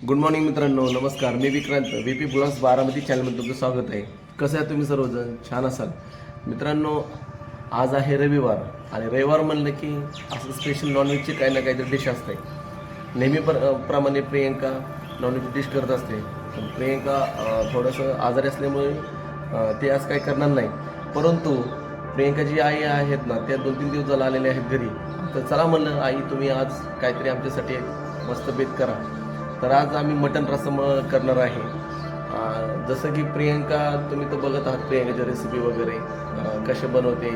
Good morning मित्रांनो. नमस्कार. मी Vikrant V P blogs Baramati चॅनलमध्ये तुमचं स्वागत आहे. कसं आहे तुम्ही सर्वजण? छान असाल. मित्रांनो आज आहे रविवार आणि रविवार म्हणलं की असं स्पेशल नॉनव्हेजची काही ना काहीतरी डिश असते नेहमी पर प्रमाणे प्रियंका नॉनव्हेज डिश करत असते. पण प्रियंका थोडंसं आजारी असल्यामुळे ते आज काही करणार नाही. परंतु प्रियंकाची आई आहेत ना त्या दोन तीन दिवस झाला आलेल्या आहेत घरी. तर चला म्हणलं आई तुम्ही आज काहीतरी आमच्यासाठी मस्त बेत करा. तर आज आम्ही मटन रसम करणार आहे. जसं की प्रियंका तुम्ही तर बघत आहात प्रियंकाची रेसिपी वगैरे कसे बनवते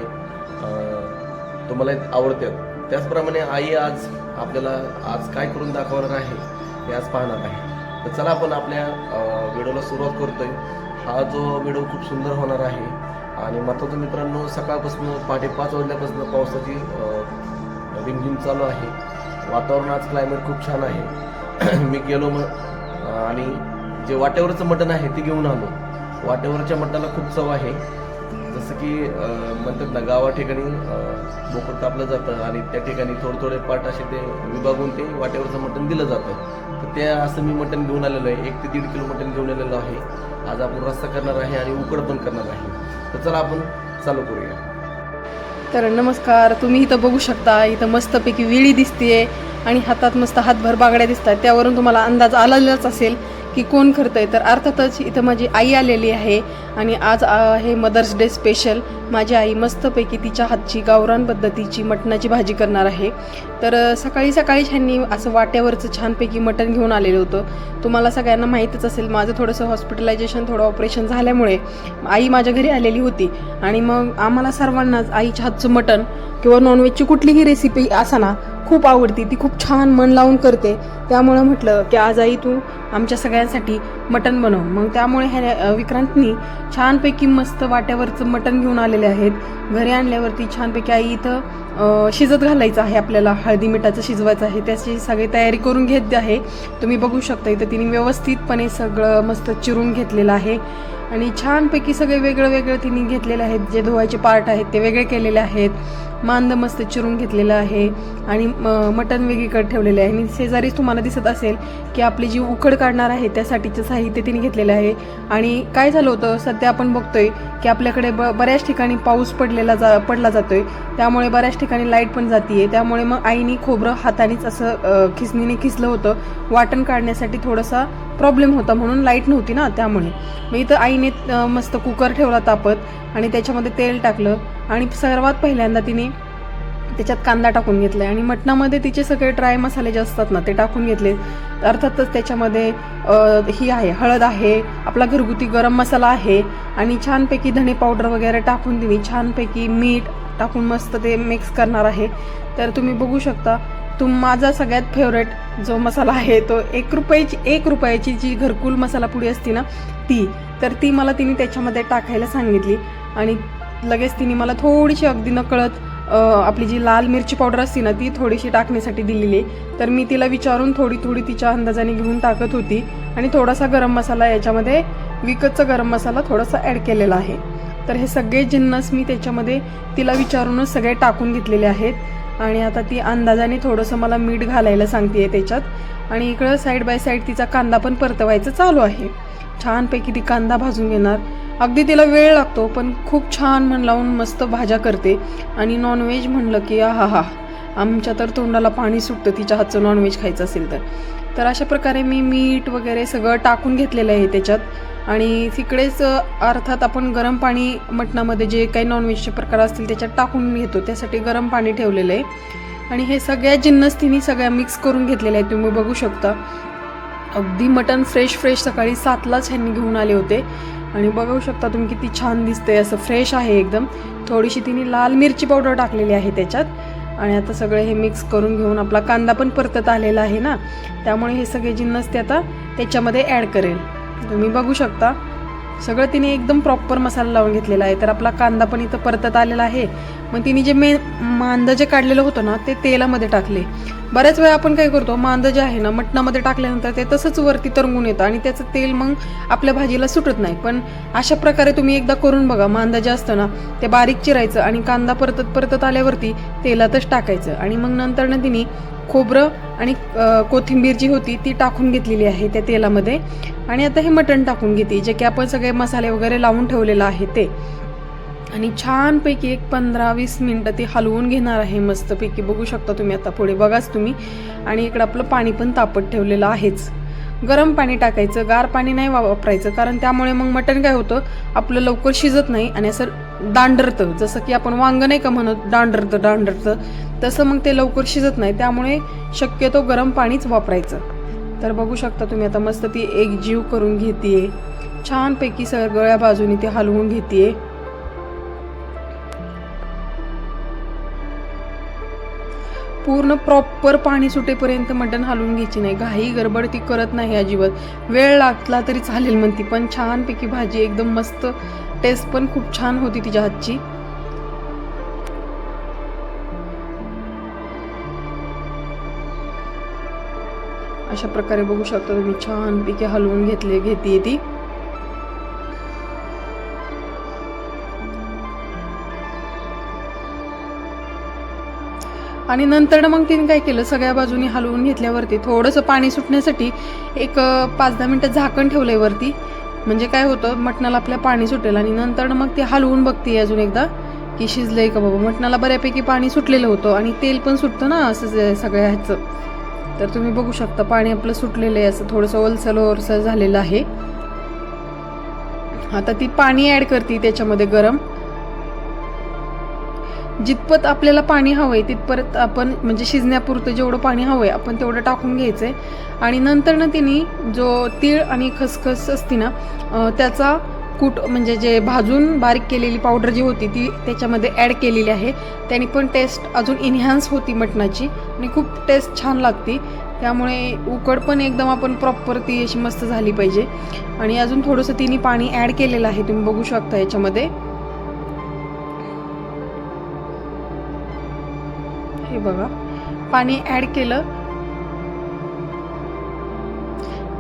तुम्हाला आवडतात त्याचप्रमाणे आई आज आपल्याला आज काय करून दाखवणार आहे हे आज पाहणार आहे. तर चला आपण आपल्या व्हिडिओला सुरुवात करतोय. हा जो व्हिडिओ खूप सुंदर होणार आहे आणि महत्त्वाचं मित्रांनो सकाळपासून पहाटे पाच वाजल्यापासून पावसाची रिमझिम चालू आहे. वातावरण आज क्लायमेट खूप छान आहे. मी गेलो मग आणि जे वाट्यावरचं मटण आहे ते घेऊन आलो. वाट्यावरच्या मटणाला खूप चव आहे. जसं की म्हणतात ना गावा ठिकाणी बोकड कापलं जातं आणि त्या ठिकाणी थोडे थोडे पाट असे ते विभागून ते वाट्यावरचं मटण दिलं जातं. तर ते असं मी मटण घेऊन आलेलो आहे. एक ते दीड किलो मटण घेऊन आलेलो आहे. आज आपण रस्ता करणार आहे आणि उकड पण करणार आहे. तर चला आपण चालू करूया. तर नमस्कार तुम्ही इथं बघू शकता इथं मस्तपैकी विळी दिसतेय आणि हातात मस्त हातभर बागड्या दिसतात त्यावरून तुम्हाला अंदाज आलेलाच असेल. की कोण करतंय? तर अर्थातच इथं माझी आई आलेली आहे आणि आज आहे मदर्स डे स्पेशल माझी आई मस्तपैकी तिच्या हातची गावरान पद्धतीची मटणाची भाजी करणार आहे. तर सकाळी सकाळी ह्यांनी असं वाट्यावरचं छानपैकी मटण घेऊन आलेलं होतं. तुम्हाला सगळ्यांना माहीतच असेल माझं थोडंसं हॉस्पिटलायझेशन थोडं ऑपरेशन झाल्यामुळे आई माझ्या घरी आलेली होती. आणि मग आम्हाला सर्वांनाच आईच्या हातचं मटण किंवा नॉनव्हेजची कुठलीही रेसिपी असा ना खूप आवडती ती खूप छान मन लावून करते. त्यामुळं म्हटलं की आज आई तू आमच्या सगळ्यांसाठी मटण बनव. मग त्यामुळे ह्या विक्रांतनी छानपैकी मस्त वाट्यावरचं मटण घेऊन आलेले आहेत. घरी आणल्यावरती छानपैकी आई इथं शिजत घालायचं आहे आपल्याला. हळदी मिठाचं शिजवायचं आहे. त्याची सगळी तयारी करून घेत आहे. तुम्ही बघू शकता इथं तिने व्यवस्थितपणे सगळं मस्त चिरून घेतलेलं आहे. आणि छानपैकी सगळे वेगळं वेगळं तिने घेतलेले आहेत. जे धुवायचे पार्ट आहेत ते वेगळे केलेले आहेत. मांद मस्त चिरून घेतलेलं आहे आणि म- मटण वेगळीकडे ठेवलेले आहे. आणि शेजारीच तुम्हाला दिसत असेल की आपली जी उकड काढणार आहे त्यासाठीचं साहित्य तिने घेतलेलं आहे. आणि काय झालं होतं सध्या आपण बघतोय की आपल्याकडे ब बऱ्याच ठिकाणी पाऊस पडलेला जा पडला जातोय. त्यामुळे बऱ्याच ठिकाणी लाइट पण जातीये. त्यामुळे मग आईने खोबरं हातानेच असं खिसणीने खिसलं होतं. वाटण काढण्यासाठी थोडासा प्रॉब्लेम होता म्हणून लाइट नव्हती ना त्यामुळे. मग इथं आईने मस्त कुकर ठेवला तापत आणि त्याच्यामध्ये तेल टाकलं. आणि सर्वात पहिल्यांदा तिने त्याच्यात कांदा टाकून घेतलाय. आणि मटणामध्ये तिचे सगळे ड्राय मसाले जे असतात ना ते टाकून घेतले. अर्थातच त्याच्यामध्ये ही आहे हळद आहे आपला घरगुती गरम मसाला आहे. आणि छानपैकी धणे पावडर वगैरे टाकून तिने छानपैकी मीठ टाकून मस्त ते मिक्स करणार आहे. तर तुम्ही बघू शकता तुम माझा सगळ्यात फेवरेट जो मसाला आहे तो एक रुपयाची एक रुपयाची जी घरकुल मसाला पुडी असते ना ती. तर ती मला तिने त्याच्यामध्ये टाकायला सांगितली. आणि लगेच तिने मला थोडीशी अगदी नकळत आपली जी लाल मिरची पावडर असते ना ती थोडीशी टाकण्यासाठी दिलेली तर मी तिला विचारून थोडी थोडी तिच्या अंदाजाने घेऊन टाकत होती. आणि थोडासा गरम मसाला याच्यामध्ये विकतचा गरम मसाला थोडासा ॲड केलेला आहे. तर हे सगळे जिन्नस मी त्याच्यामध्ये तिला विचारूनच सगळे टाकून घेतलेले आहेत. आणि आता ती अंदाजाने थोडंसं मला मीठ घालायला सांगते त्याच्यात. आणि इकडं साईड बाय साईड तिचा कांदा पण परतवायचं चालू आहे. छानपैकी ती कांदा भाजून घेणार. अगदी तिला वेळ लागतो पण खूप छान मन लावून मस्त भाज्या करते. आणि नॉनव्हेज म्हणलं की हा हा आमच्या तर तोंडाला पाणी सुटतं तिच्या हातचं नॉनव्हेज खायचं असेल तर. तर अशा प्रकारे मी मीठ वगैरे सगळं टाकून घेतलेलं आहे त्याच्यात. आणि तिकडेच अर्थात आपण गरम पाणी मटणामध्ये जे काही नॉनव्हेजचे प्रकार असतील त्याच्यात टाकून घेतो. त्यासाठी गरम पाणी ठेवलेलं आहे. आणि हे सगळ्या जिन्नस तिने सगळ्या मिक्स करून घेतलेल्या आहेत तुम्ही बघू शकता. अगदी मटण फ्रेश फ्रेश सकाळी सातलाच ह्यांनी घेऊन आले होते. आणि बघू शकता तुम्ही किती छान दिसते असं फ्रेश आहे एकदम. थोडीशी तिने लाल मिरची पावडर टाकलेली आहे त्याच्यात. आणि आता सगळे हे मिक्स करून घेऊन आपला कांदा पण परतत आलेला आहे ना. त्यामुळे हे सगळे जिन्नस ते आता त्याच्यामध्ये ॲड करेल. तुम्ही बघू शकता. सगळं तिने एकदम प्रॉपर मसाला लावून घेतलेला आहे. तर आपला कांदा पण इथं परतत आलेला आहे. मग तिने जे मे मांदा जे काढलेलं होतं ना ते तेलामध्ये टाकले. बऱ्याच वेळा आपण काय करतो मांद जे आहे ना मटणामध्ये टाकल्यानंतर ते तसंच वरती तरंगून येतं आणि त्याचं तेल मग आपल्या भाजीला सुटत नाही. पण अशा प्रकारे तुम्ही एकदा करून बघा मांदा जे असतं ना ते बारीक चिरायचं आणि कांदा परतत परतत आल्यावरती तेलातच टाकायचं. आणि मग नंतर ना तिने खोबरं आणि कोथिंबीर जी होती ती टाकून घेतलेली आहे त्या तेलामध्ये. आणि आता हे मटण टाकून घेते जे की आपण सगळे मसाले वगैरे लावून ठेवलेलं आहे ते. आणि छानपैकी एक पंधरा वीस मिनटं ते हलवून घेणार आहे मस्तपैकी. बघू शकता तुम्ही आता पुढे बघाच तुम्ही. आणि इकडं आपलं पाणी पण तापत ठेवलेलं आहेच. गरम पाणी टाकायचं गार पाणी नाही वापरायचं कारण त्यामुळे मग मटण काय होतं आपलं लवकर शिजत नाही आणि असं दांडरतं. जसं की आपण वांग नाही का म्हणत दांडरतं दांडरतं तसं मग ते लवकर शिजत नाही. त्यामुळे शक्यतो गरम पाणीच वापरायचं. तर बघू शकता तुम्ही आता मस्त ती एक जीव करून घेते छानपैकी सगळ्या बाजूनी ते हलवून घेते पूर्ण प्रॉपर पाणी सुटेपर्यंत मटण हलवून घ्यायची नाही. घाई गडबड ती करत नाही अजिबात. वेळ लागला तरी चालेल म्हणती पण छानपैकी भाजी एकदम मस्त टेस्ट पण खूप छान होती तिच्या हातची. अशा प्रकारे बघू शकता तुम्ही छानपैकी हलवून घेतले घेते ती. आणि नंतर मग तिने काय केलं? सगळ्या बाजूनी हलवून घेतल्यावरती थोडंसं पाणी सुटण्यासाठी एक पाच दहा मिनटं झाकण ठेवलं आहे वरती. म्हणजे काय होतं मटणाला आपल्या पाणी सुटेल आणि नंतर मग ते हलवून बघते अजून एकदा की शिजलंय का बाबा. मटणाला बऱ्यापैकी पाणी सुटलेलं होतं आणि तेल पण सुटतं ना असं सगळ्या ह्याचं. तर तुम्ही बघू शकता पाणी आपलं सुटलेलं आहे असं थोडंसं ओलसल ओलसर झालेलं आहे. आता ती पाणी ॲड करते त्याच्यामध्ये गरम. जितपत आपल्याला पाणी हवं आहे तितपत आपण म्हणजे शिजण्यापुरतं जेवढं पाणी हवं आहे आपण तेवढं टाकून घ्यायचं आहे आणि नंतर ना तिने जो तीळ आणि खसखस असती ना त्याचा कूट म्हणजे जे भाजून बारीक केलेली पावडर जी होती ती त्याच्यामध्ये ॲड केलेली आहे. त्याने पण टेस्ट अजून इन्हान्स होती मटणाची आणि खूप टेस्ट छान लागते. त्यामुळे उकड पण एकदम आपण प्रॉपर ती अशी मस्त झाली पाहिजे. आणि अजून थोडंसं तिने पाणी ॲड केलेलं आहे तुम्ही बघू शकता याच्यामध्ये. हे बघा. पाणी ॲड केलं.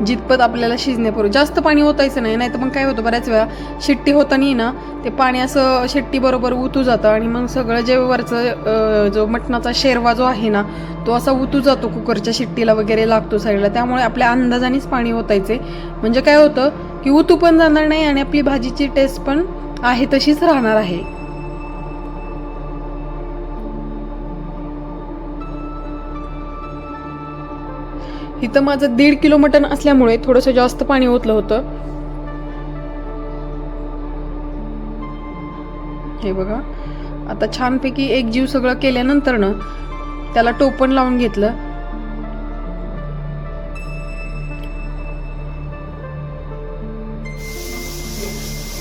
जितपत आपल्याला शिजण्यापूर्वी. जास्त पाणी ओतायचं नाही नाही तर मग काय होतं बऱ्याच वेळा शिट्टी होताना ना ते पाणी असं शिट्टी बरोबर उतू जातं आणि मग सगळं जे वरचं जो मटणाचा शेरवा जो आहे ना तो असा उतू जातो कुकरच्या शिट्टीला वगैरे लागतो साईडला. त्यामुळे आपल्या अंदाजानेच पाणी ओतायचे. म्हणजे काय होतं की उतू पण जाणार नाही आणि आपली भाजीची टेस्ट पण आहे तशीच राहणार आहे. इथं माझं दीड किलो मटण असल्यामुळे थोडंसं जास्त पाणी ओतलं होतं. हे बघा आता छानपैकी एक जीव सगळं केल्यानंतर ना त्याला टोपण लावून घेतलं.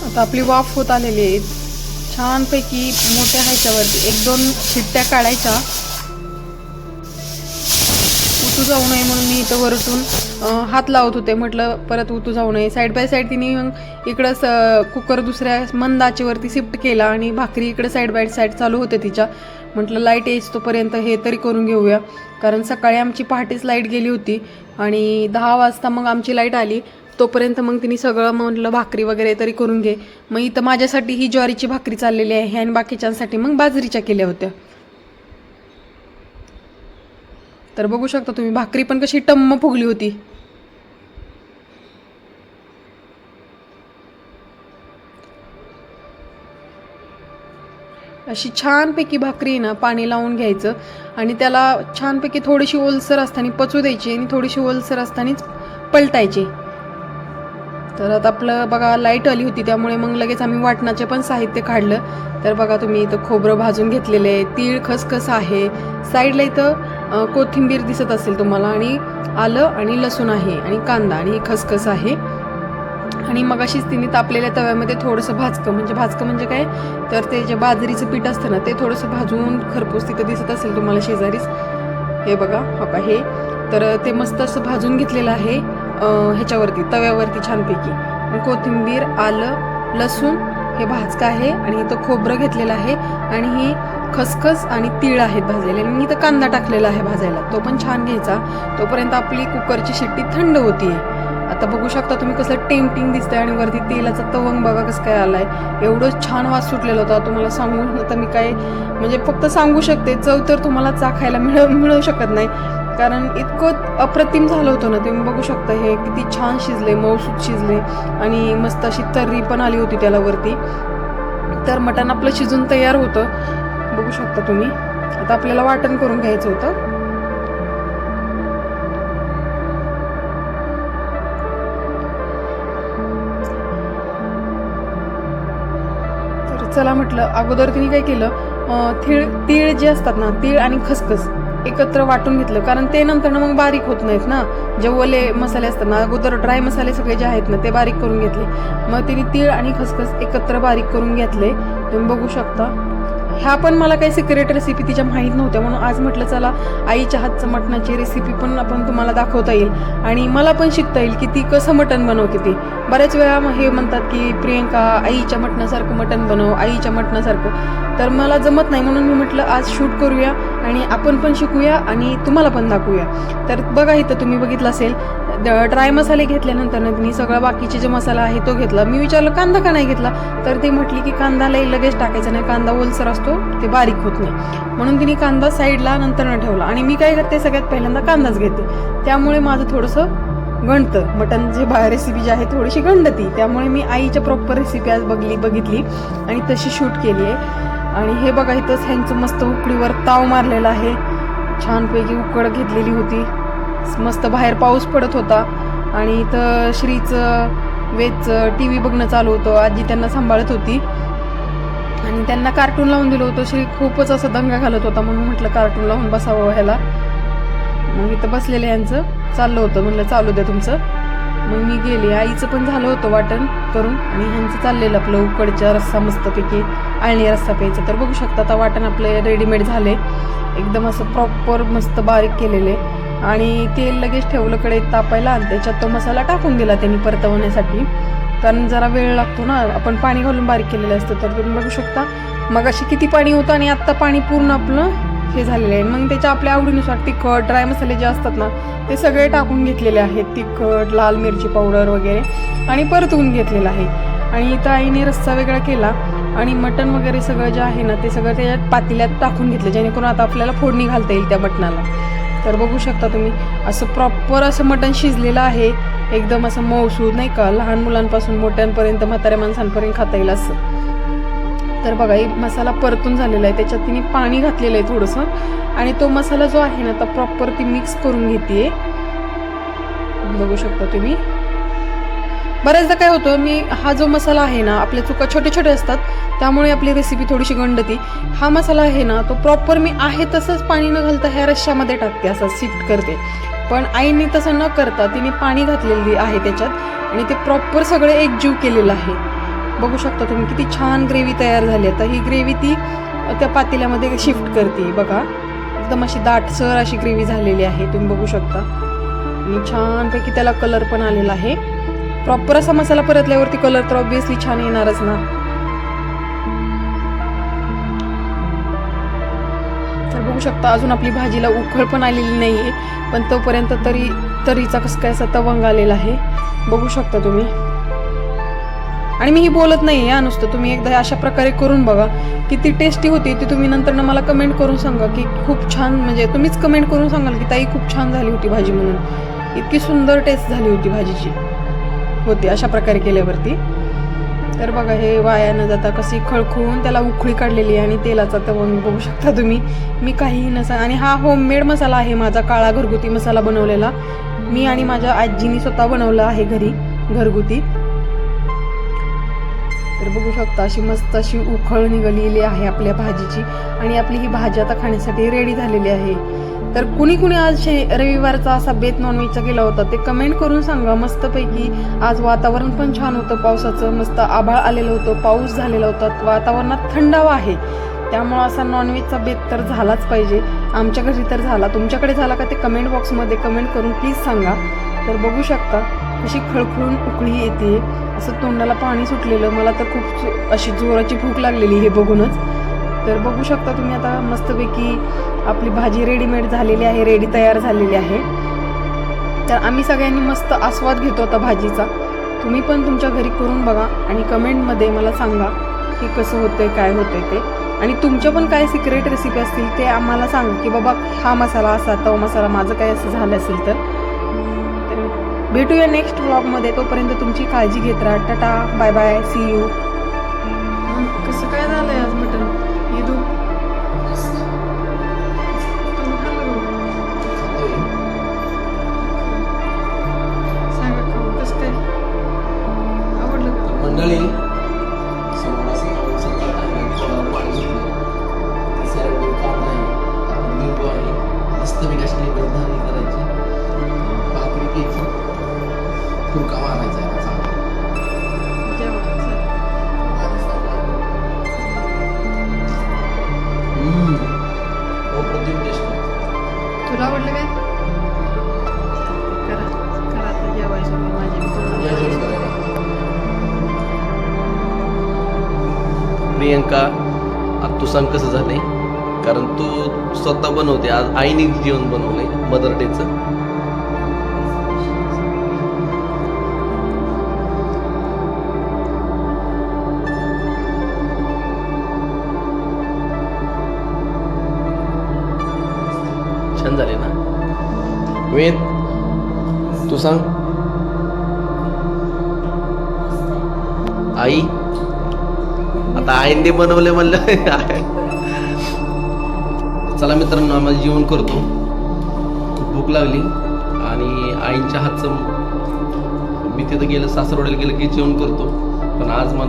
आता आपली वाफ होत आलेली आहे. छानपैकी मोठ्या ह्याच्यावरती एक दोन शिट्ट्या काढायच्या. जाऊ नये म्हणून मी इथं वरतून हात लावत होते. म्हटलं परत उतू जाऊ नये. साईड बाय साईड तिने मग इकडं स कुकर दुसऱ्या मंद आचेवरती शिफ्ट केला आणि भाकरी इकडे साईड बाय साईड चालू होते तिच्या. म्हटलं लाइट येईच तोपर्यंत हे तरी करून घेऊया. कारण सकाळी आमची पहाटेच लाइट गेली होती आणि दहा वाजता मग आमची लाइट आली. तोपर्यंत मग तिने सगळं म्हटलं भाकरी वगैरे तरी करून घे. मग इथं माझ्यासाठी ही ज्वारीची भाकरी चाललेली आहे. आणि बाकीच्यांसाठी मग बाजरीच्या केल्या होत्या. तर बघू शकता तुम्ही भाकरी पण कशी टम्म फुगली होती. अशी छानपैकी भाकरी आहे ना पाणी लावून घ्यायचं आणि त्याला छानपैकी थोडीशी ओलसर असताना पचू द्यायची आणि थोडीशी ओलसर असतानाच पलटायची. तर आता आपलं बघा लाइट आली होती त्यामुळे मग लगेच आम्ही वाटणाचे पण साहित्य काढलं. तर बघा तुम्ही इथं खोबरं भाजून घेतलेलं आहे तीळ खसखस आहे. साईडला इथं कोथिंबीर दिसत असेल तुम्हाला आणि आलं आणि लसूण आहे आणि कांदा आणि ही खसखस आहे. आणि मग अशीच तिने तापलेल्या तव्यामध्ये थोडंसं भाजकं म्हणजे भाजकं म्हणजे काय? तर ते जे बाजरीचं पीठ असतं ना ते थोडंसं भाजून खरपूस तिथं दिसत असेल तुम्हाला शेजारीच. हे बघा हो का हे? तर ते मस्त असं भाजून घेतलेलं आहे ह्याच्यावरती तव्यावरती छानपैकी. कोथिंबीर आलं लसूण हे भाजकं आहे आणि इथं खोबरं घेतलेलं आहे. आणि ही खसखस आणि तीळ आहेत भाजलेले आणि मी तर कांदा टाकलेला आहे भाजायला. तो पण छान घ्यायचा. तोपर्यंत आपली कुकरची शिट्टी थंड होती आता बघू शकता तुम्ही कसं टेम्पटिंग दिसतंय आणि वरती तेलाचा तवंग बघा कसं काय आलाय. एवढं छान वास सुटलेला होता. तुम्हाला सांगू आता मी काय म्हणजे फक्त सांगू शकते चव तर तुम्हाला चाखायला मिळ मिळू शकत नाही. कारण इतकं अप्रतिम झालं होतं ना तुम्ही बघू शकता हे किती छान शिजले मऊसूत शिजले आणि मस्त अशी तर्री पण आली होती त्याला वरती. तर मटण आपलं शिजून तयार होतं. बघू शकता तुम्ही. आता आपल्याला वाटण करून घ्यायचं होतं. तर चला म्हटलं अगोदर तिने काय केलं तीळ तीळ जे असतात ना तीळ आणि खसखस एकत्र वाटून घेतलं. कारण ते नंतर मग बारीक होत नाहीत ना. जे ओले मसाले असतात ना अगोदर ड्राय मसाले सगळे जे आहेत ना ते बारीक करून घेतले. मग तिने तीळ आणि खसखस एकत्र बारीक करून घेतले. तुम्ही बघू शकता. ह्या पण मला काही सिक्रेट रेसिपी तिच्या माहीत नव्हत्या म्हणून आज म्हटलं चला आईच्या हातचं मटणाची रेसिपी पण आपण तुम्हाला दाखवता येईल. आणि मला पण शिकता येईल की ती कसं मटण बनवते ती. बऱ्याच वेळा मग हे म्हणतात की प्रियंका आईच्या मटणासारखं मटण बनव आईच्या मटणासारखं. तर मला जमत नाही म्हणून मी म्हटलं आज शूट करूया आणि आपण पण शिकूया आणि तुम्हाला पण दाखवूया. तर बघा इथं तुम्ही बघितलं असेल ड्राय मसाले घेतल्यानंतर मी तिने सगळा बाकीचे जे मसाला आहे तो घेतला. मी विचारलं कांदा का नाही घेतला? तर ते म्हटली की कांदा लई लगेच टाकायचा नाही कांदा ओलसर असतो ते बारीक होत नाही. म्हणून तिने कांदा साईडला नंतर न ठेवला. आणि मी काय करते सगळ्यात पहिल्यांदा कांदाच घेते. त्यामुळे माझं थोडंसं गणतं मटन जे बाहेर रेसिपी जी आहे थोडीशी गणती त्यामुळे मी आईच्या प्रॉपर रेसिपी आज बघली बघितली. आणि तशी शूट केली आहे. आणि हे बघा इथंच ह्यांचं मस्त उकडीवर ताव मारलेला आहे. छानपैकी उकड घेतलेली होती. मस्त बाहेर पाऊस पडत होता. आणि इथं श्रीचं वेदचं टी व्ही बघणं चालू होतं. आजी त्यांना सांभाळत होती. आणि त्यांना कार्टून लावून दिलं होतं. श्री खूपच असं दंगा घालत होता म्हणून म्हटलं कार्टून लावून बसावं ह्याला. मग इथं बसलेलं यांचं. चाललं होतं. म्हटलं चालू द्या तुमचं. मग मी गेले. आईचं पण झालं होतं वाटण करून. आणि ह्यांचं चाललेलं आपलं उकडच्या रस्सा मस्तपैकी आळणी रस्सा प्यायचा. तर बघू शकता आता वाटण आपलं रेडीमेड झाले. एकदम असं प्रॉपर मस्त बारीक केलेले. आणि तेल लगेच ठेवलं कडे तापायला आणि त्याच्यात तो मसाला टाकून दिला त्यांनी परतवण्यासाठी. कारण जरा वेळ लागतो ना आपण पाणी घालून बारीक केलेलं असतं तर तुम्ही बघू शकता. मग अशी किती पाणी होतं आणि आत्ता पाणी पूर्ण आपलं हे झालेलं आहे. मग त्याच्या आपल्या आवडीनुसार तिखट ड्राय मसाले जे असतात ना ते सगळे टाकून घेतलेले आहेत. तिखट लाल मिरची पावडर वगैरे. आणि परतवून घेतलेलं आहे. आणि इथं आईने रस्सा वेगळा केला. आणि मटण वगैरे सगळं जे आहे ना ते सगळं त्याच्यात पातेल्यात टाकून घेतलं. जेणेकरून आता आपल्याला फोडणी घालता येईल त्या मटणाला. तर बघू शकता तुम्ही असं प्रॉपर असं मटण शिजलेलं आहे. एकदम असं मौसूद नाही का लहान मुलांपासून मोठ्यांपर्यंत म्हाताऱ्या माणसांपर्यंत खाता येईल असं. तर बघा एक मसाला परतून झालेला आहे. त्याच्यात तिने पाणी घातलेलं आहे थोडंसं. आणि तो मसाला जो आहे ना तो प्रॉपर ती मिक्स करून घेते बघू शकता तुम्ही. बऱ्याचदा काय होतं मी हा जो मसाला आहे ना आपल्या चुका छोटे छोटे असतात त्यामुळे आपली रेसिपी थोडीशी गंडती. हा मसाला आहे ना तो प्रॉपर मी आहे तसंच पाणी न घालता ह्या रश्श्यामध्ये टाकते असं शिफ्ट करते. पण आईने तसं न करता तिने पाणी घातलेली आहे त्याच्यात आणि ते प्रॉपर सगळं एकजीव केलेलं आहे. बघू शकता तुम्ही किती छान ग्रेव्ही तयार झाली आता ही ग्रेव्ही ती त्या पातेल्यामध्ये शिफ्ट करते. बघा एकदम अशी दाटसर अशी ग्रेव्ही झालेली आहे. तुम्ही बघू शकता. आणि छानपैकी त्याला कलर पण आलेला आहे. प्रॉपर असा मसाला परतल्यावरती कलर तर ऑब्विसली छान येणारच ना. तर बघू शकता अजून आपली भाजीला उखळ पण आलेली नाहीये पण तोपर्यंत तरी तरीचा कसं काय असा तवंग आलेला आहे बघू शकता तुम्ही. आणि मी ही बोलत नाही या नुसतं तुम्ही एकदा अशा प्रकारे करून बघा किती टेस्टी होती ती तुम्ही नंतर ना मला कमेंट करून सांगा की खूप छान म्हणजे तुम्हीच कमेंट करून सांगाल की ताई खूप छान झाली होती भाजी म्हणून. इतकी सुंदर टेस्ट झाली होती भाजीची. होती अशा प्रकारे केल्यावरती. तर बघा हे वाया न जाता कशी खळखळून त्याला उखळी काढलेली आहे आणि तेलाचा तवंग बघू शकता तुम्ही. मी काहीही नसा आणि हा होममेड मसाला आहे माझा काळा घरगुती मसाला बनवलेला. मी आणि माझ्या आजीनी स्वतः बनवला आहे घरी घरगुती. तर बघू शकता अशी मस्त अशी उखळ निघालेली आहे आपल्या भाजीची. आणि आपली ही भाजी आता खाण्यासाठी रेडी झालेली आहे. तर कुणी कुणी आज शे रविवारचा असा बेत नॉनव्हेजचा केला होता ते कमेंट करून सांगा. मस्तपैकी आज वातावरण पण छान होतं पावसाचं. मस्त आभाळ आलेलं होतं पाऊस झालेला होता. वातावरणात थंडावा आहे. त्यामुळं असा नॉनव्हेजचा बेत तर झालाच पाहिजे. आमच्या घरी तर झाला. तुमच्याकडे झाला का ते कमेंट बॉक्समध्ये कमेंट करून प्लीज सांगा. तर बघू शकता. अशी खळखळून उकळी येते. असं तोंडाला पाणी सुटलेलं. मला तर खूप अशी जोराची भूक लागलेली हे बघूनच. तर बघू शकता तुम्ही आता मस्तपैकी आपली भाजी रेडीमेड झालेली आहे रेडी तयार झालेली आहे. तर आम्ही सगळ्यांनी मस्त आस्वाद घेतो आता भाजीचा. तुम्ही पण तुमच्या घरी करून बघा आणि कमेंटमध्ये मला सांगा की कसं होतं आहे काय होतंय ते. आणि तुमच्या पण काय सिक्रेट रेसिपी असतील ते आम्हाला सांगा की बाबा हा मसाला असा तो मसाला माझं काय असं झालं असेल तर. भेटूया नेक्स्ट ब्लॉगमध्ये तोपर्यंत तुमची काळजी घेत राहा. Tata bye bye see you कसं काय झालंय आज मटन सांग कसं झालंय? कारण तू स्वतः बनवते. आज आईने जेवण बनवलंय मदर डेचं छान झाले ना? वेद तू सांग. आई? आता आईने बनवले म्हणलं चला मित्रांनो आम्हाला जेवण करतो. भूक लागली. आणि आईंच्या हातचं मी तिथं गेलं सासरवड्याला गेलं की जेवण करतो. पण आज मला